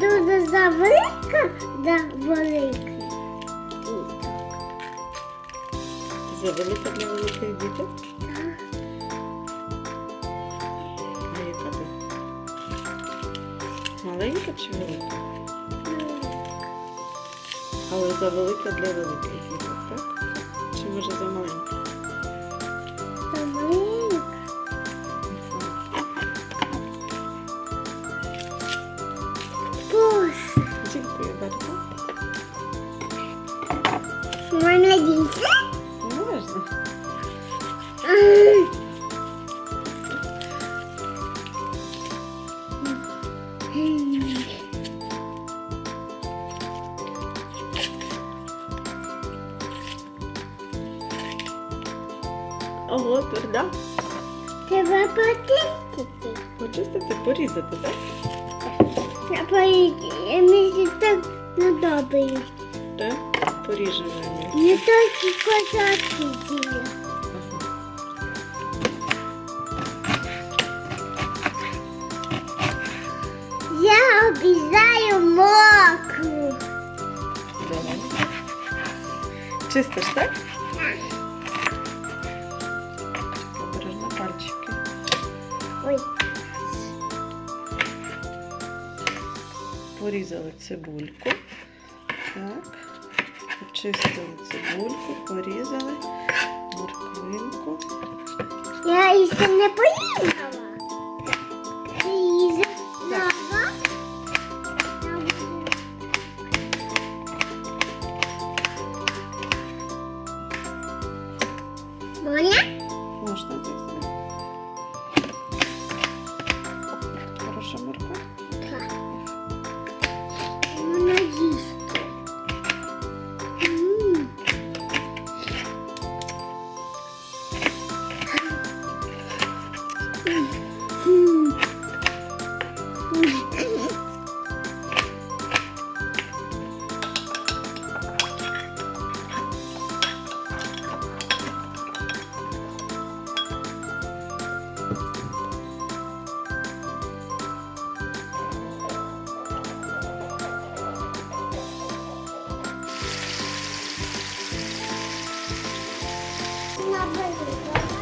Дуже завелика, да велика. Завелика для великих діток? А яка ти? Маленька чи велика? Але завелика для великих діток, так? Чи може замаленька? Маленька. Пусть. Дякую, батько. Можна дійти? Ого, тверда. Треба почистити. Почистити, порізати, так? Їсти. Мені так добре. Так? Поріжемо. Не тільки козаки. Ага. Я обіцяю мокру. Чистиш, так? порізали цибульку. Так, Очистили цибульку, порізали морквинку. Я її ще не порізала. Ти її. Можна? Можна так. 那不行。